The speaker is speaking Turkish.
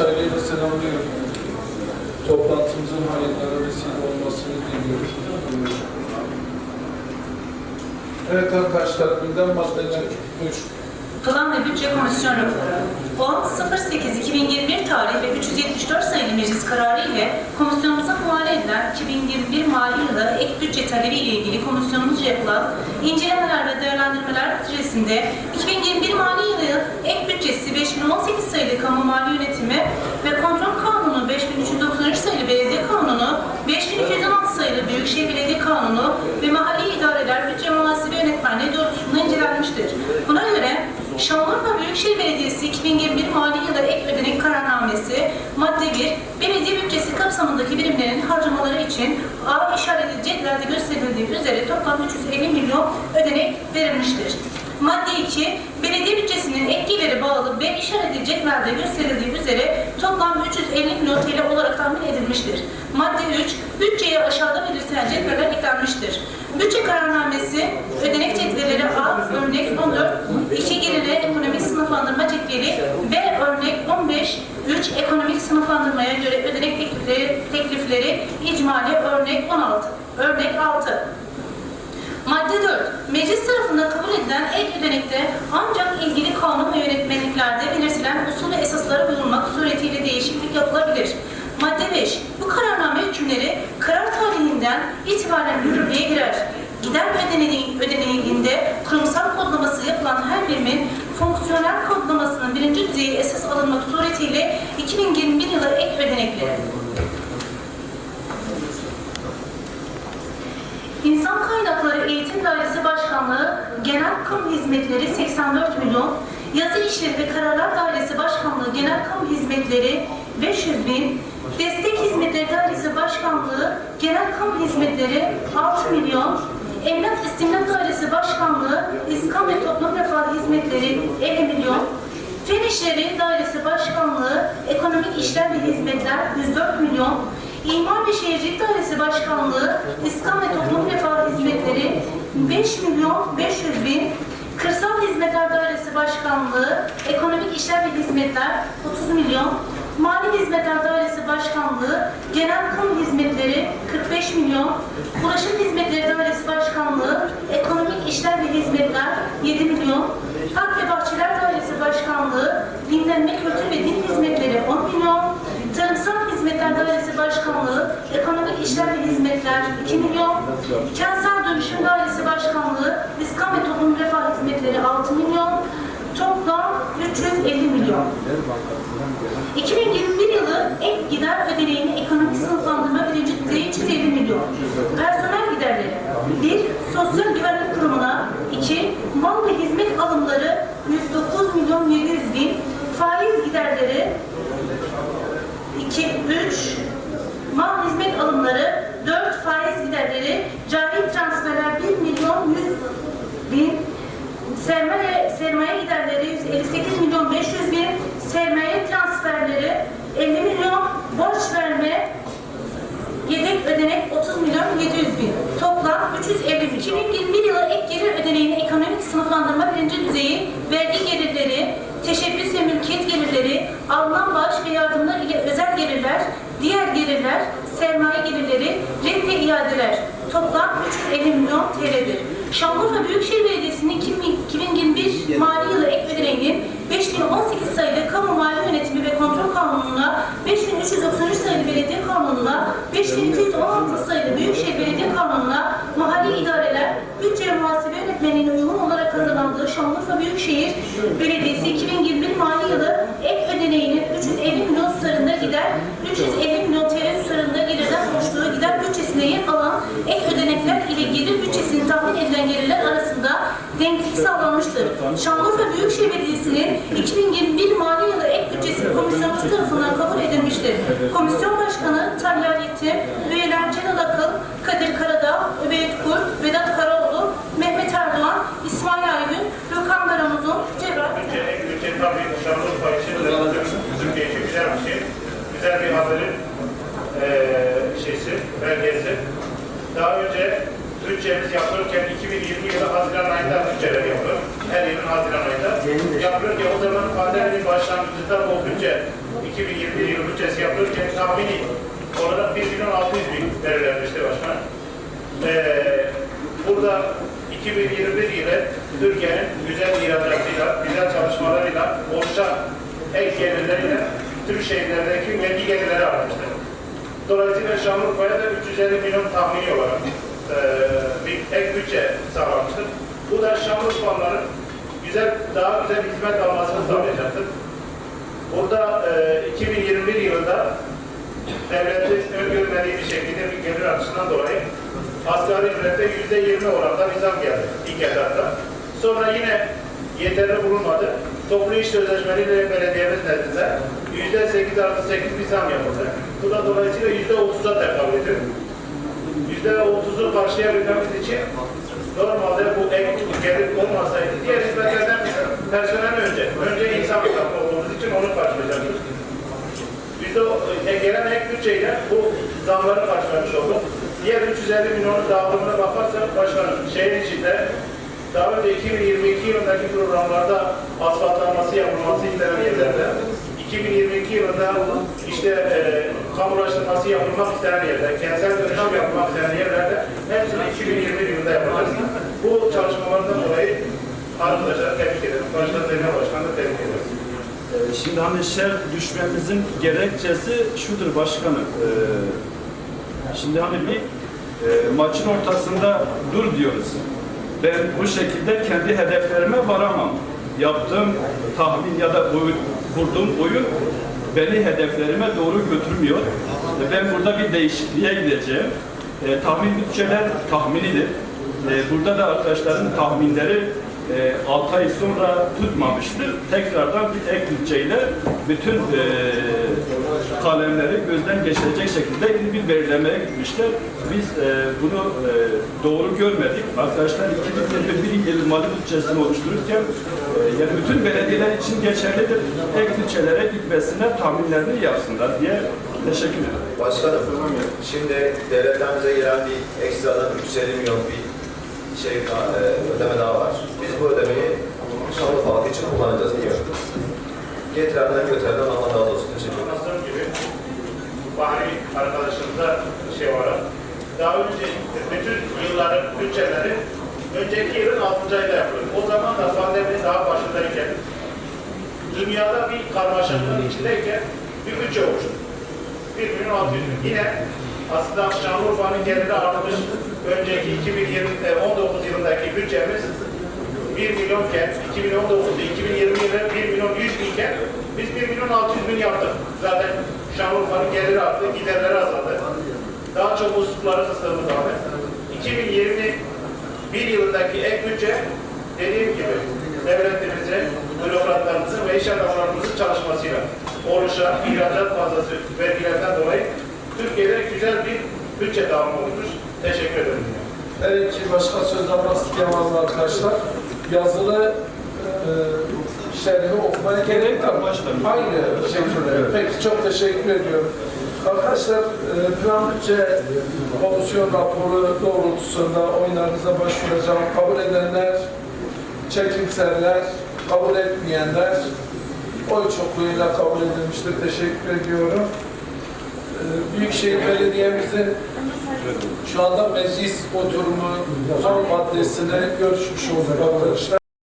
saygıyla selamlıyorum. Toplantımızın hayırlara vesile olmasını diliyoruz. Evet arkadaşlar, gündem maddeler. Buyur. Plan ve Bütçe Komisyon raporu 10.08.2021 tarih ve 374 sayılı meclis kararı ile komisyonumuza havale edilen 2021 mali yılı ek bütçe talebi ile ilgili komisyonumuzca yapılan incelemeler ve değerlendirmeler neticesinde 2021 mali ek bütçesi 5018 sayılı kamu mali yönetimi ve kontrol kanunu 5393 sayılı belediye kanunu 5216 sayılı Büyükşehir Belediye Kanunu ve mahalli idareler bütçe muhasebe yönetmenliği doğrultusunda incelenmiştir. Buna göre Şanlıurfa Büyükşehir Belediyesi 2021 mali yılı ek ödenek kararnamesi madde 1 belediye bütçesi kapsamındaki birimlerin harcamaları için A işaret edeceklerde gösterildiği üzere toplam 350 milyon ödenek verilmiştir. Madde 2, belediye bütçesinin ek geliri bağlı B işaret edeceklerde gösterildiği üzere toplam 350 milyon TL olarak tahmin edilmiştir. Madde 3, bütçeye aşağıda belirtilen cetveller eklenmiştir. Bütçe kararnamesi, ödenek cetvelleri A, örnek 14, 2 geliri ekonomik sınıflandırma cetveli, B örnek 15, 3 ekonomik sınıflandırmaya göre ödenek teklifleri, teklifleri icmali örnek 16, örnek 6. Madde 4. Meclis tarafından kabul edilen ek ödenekte ancak ilgili kanun ve yönetmenliklerde belirtilen usul ve esaslara uyulmak suretiyle değişiklik yapılabilir. Madde 5. Bu kararname hükümleri karar tarihinden itibaren yürürlüğe girer. Gider ödeneği, ödeneğinde kurumsal kodlaması yapılan her birimin fonksiyonel kodlamasının birinci düzeyi esas alınmak suretiyle 2021 yılı ek ödenekleri. İnsan Kaynakları Eğitim Dairesi Başkanlığı Genel Kamu Hizmetleri 84 milyon, Yazı İşleri Kararlar Dairesi Başkanlığı Genel Kamu Hizmetleri 500 bin, Destek Hizmetleri Dairesi Başkanlığı Genel Kamu Hizmetleri 6 milyon, Emlak İstimlak Dairesi Başkanlığı İskan ve Toplum Refah Hizmetleri 50 milyon, Fen İşleri Dairesi Başkanlığı Ekonomik İşler ve Hizmetler 104 milyon, İmar ve Şehircilik Dairesi Başkanlığı İskan ve Toplum Refah Hizmetleri 5 milyon 500 bin, Kırsal Hizmetler Dairesi Başkanlığı Ekonomik İşler ve Hizmetler 30 milyon, Mali Hizmetler Dairesi Başkanlığı Genel Kamu Hizmetleri 45 milyon, Ulaşım Hizmetleri Dairesi Başkanlığı Ekonomik İşler ve Hizmetler 7 milyon, Park ve Bahçeler Dairesi Başkanlığı Dinlenme, Kültür ve Din Hizmetleri 10 milyon, Tarımsal Hizmetler Dairesi Başkanlığı Ekonomik İşler ve Hizmetler 2 milyon, Kentsel Dönüşüm Dairesi Başkanlığı İskan ve Toplum Refah Hizmetleri 6 milyon, toplam 350 milyon. 2021 yılı ek gider ödeneğinin ekonomik sınıflandırma birinci düzeyi 350 milyon. Personel giderleri 1. Sosyal Güvenlik Kurumu'na 2. Mal ve hizmet alımları 109 milyon 700 bin. Faiz giderleri 2, 3. Mal hizmet alımları 4. Faiz giderleri cari transferler 1 milyon 100 bin. Sermaye, sermaye giderleri 158 milyon 500 bin, sermaye transferleri 50 milyon, borç verme, yedek ödenek 30 milyon 700 bin. Toplam 350 bin. 2021 yılı ek gelir ödeneğinin ekonomik sınıflandırma birinci düzeyi, vergi gelirleri, teşebbüs ve mülkiyet gelirleri, alınan bağış ve yardımlar ile özel gelirler, diğer gelirler, sermaye gelirleri, rente iadeler toplam 350 milyon TL'dir. Şanlıurfa Büyükşehir Belediyesi'nin 2021 mali yılı ek ödeneğinin 5018 sayılı Kamu Mali Yönetimi ve Kontrol Kanunu'na, 5393 sayılı Belediye Kanunu'na, 5216 sayılı Büyükşehir Belediye Kanunu'na, mahalli idareler, bütçe muhasebe yönetmeliğine uygun olarak kazanıldığı Şanlıurfa Büyükşehir Belediyesi 2021 mali yılı ek ödeneğinin 350 milyon tutarında gider, 350 milyon TL tutarında gelirden oluştuğu gider bütçesine yer alan ek ödenekler ile gelir bütçesinin tahmin edilen gelirler arasında denklik sağlanmıştır. Şanlıurfa Büyükşehir Belediyesi'nin 2021 mali yılı ek bütçesi komisyonumuz tarafından kabul edilmiştir. Komisyon Başkanı Tayyar Yetim, üyeler Celal Akıl, Kadir Karadağ, Übeyt Kur, Vedat Karaoğlu, Mehmet Erdoğan, İsmail Aygün, Gökhan Karamuzun, Cevap Bütçe, ek bütçe tabii Şanlıurfa için Türkiye için güzel bir şey. Güzel bir haberin eee şeysi, belgesi. Daha önce bütçemiz yapılırken 2020 yılı Haziran ayında bütçeler yapılır. Her yılın Haziran ayında. Yapılırken o zaman pandeminin başlangıcı tabi o bütçe 2021 yılı bütçesi yapılırken tahmini olarak 1 milyon 600 bin belirlenmişti başkan. Ee, burada 2021 yılı Türkiye'nin güzel ihracatıyla, güzel çalışmalarıyla oluşan ek gelirleriyle Türk şehirlerindeki milli gelirleri artmıştır. Dolayısıyla Şanlıurfa'ya da 350 milyon tahmini olarak eee, bir ek bütçe sağlamıştır. Bu da Şanlıurfalıların güzel, daha güzel hizmet almasını sağlayacaktır. Burada eee, 2021 yılında devletin öngörmediği bir şekilde bir gelir artışından dolayı asgari ücrette yüzde yirmi oranda bir zam geldi ilk etapta. Sonra yine yeterli bulunmadı. Toplu iş sözleşmeliyle belediyemiz nezdinde yüzde sekiz artı sekiz bir zam yapıldı. Bu da dolayısıyla yüzde otuza tekabül ediyor. Yüzde otuzu karşılayabilmemiz için normalde bu ek gelir olmasaydı diğer hizmetlerden personel önce, önce insan kaynaklı olduğumuz için onu karşılayacaktık. Biz de e, gelen ek bütçeyle bu zamları karşılamış olduk. Diğer 350 milyonun dağılımına bakarsak başkanım şehir içinde daha önce 2022 yılındaki programlarda asfaltlanması yapılması istenen yerlerde 2022 yılında işte e, kamulaştırması yapılmak istenen yerde, kentsel dönüşüm yapılmak istenen yerlerde hepsini 2021 yılında yapacağız. Bu çalışmalardan dolayı arkadaşlar tebrik. Başta Zeynep Başkan'ı tebrik ederim. Ee, Şimdi hani şer düşmemizin gerekçesi şudur başkanım. Ee, Şimdi hani bir e, maçın ortasında dur diyoruz. Ben bu şekilde kendi hedeflerime varamam. Yaptığım tahmin ya da oyun, kurduğum oyun beni hedeflerime doğru götürmüyor. Ben burada bir değişikliğe gideceğim. E, tahmin bütçeler tahminidir. Burada da arkadaşların tahminleri 6 ay sonra tutmamıştır. Tekrardan bir ek bütçeyle bütün e, kalemleri gözden geçirecek şekilde bir belirlemeye gitmişler. Biz e, bunu e, doğru görmedik. Arkadaşlar 2021 yıl mali bütçesini oluştururken e, yani bütün belediyeler için geçerlidir. Ek bütçelere gitmesine tahminlerini yapsınlar diye teşekkür ederim. Başkanım, şimdi devletten bize gelen bir ekstradan 350 milyon bir şey daha, e, ödeme daha var. Biz bu ödemeyi Şanlıurfa halkı için kullanacağız diyor. Getirenden götürenden Allah razı olsun. Teşekkür ederim. Anlattığım gibi Bahri arkadaşımıza şey olarak daha önce bütün yılların bütçeleri önceki yılın 6. ayında yapılır. O zaman da pandeminin daha başındayken dünyada bir karmaşıklığın içindeyken bir bütçe oluştu. 1 milyon 600 bin. Yine aslında Şanlıurfa'nın geliri artmış. Önceki 2019 yılındaki bütçemiz 1 milyon iken, 2019'da 2020 yılı 1 milyon 100 bin iken biz 1 milyon 600 bin yaptık. Zaten Şanlıurfa'nın geliri arttı, giderleri azaldı. Daha çok uslupları kıstığımız zaman 2021 yılındaki ek bütçe dediğim gibi devletimizin, bürokratlarımızın ve iş adamlarımızın çalışmasıyla oluşan ihracat fazlası vergilerden dolayı Türkiye'de güzel bir bütçe dağılımı olmuş. Teşekkür ederim. Evet ki başka söz almak mı arkadaşlar? Yazılı e, şerhi okumaya gerek yok. Aynı şekilde. Peki çok teşekkür ediyorum. Arkadaşlar e, plan bütçe komisyon raporu doğrultusunda oylarınıza başvuracağım. Kabul edenler, çekimserler, kabul etmeyenler oy çokluğuyla kabul edilmiştir. Teşekkür ediyorum. Büyükşehir Belediye'mizin şu anda meclis oturumu son maddesini görüşmüş olduk arkadaşlar.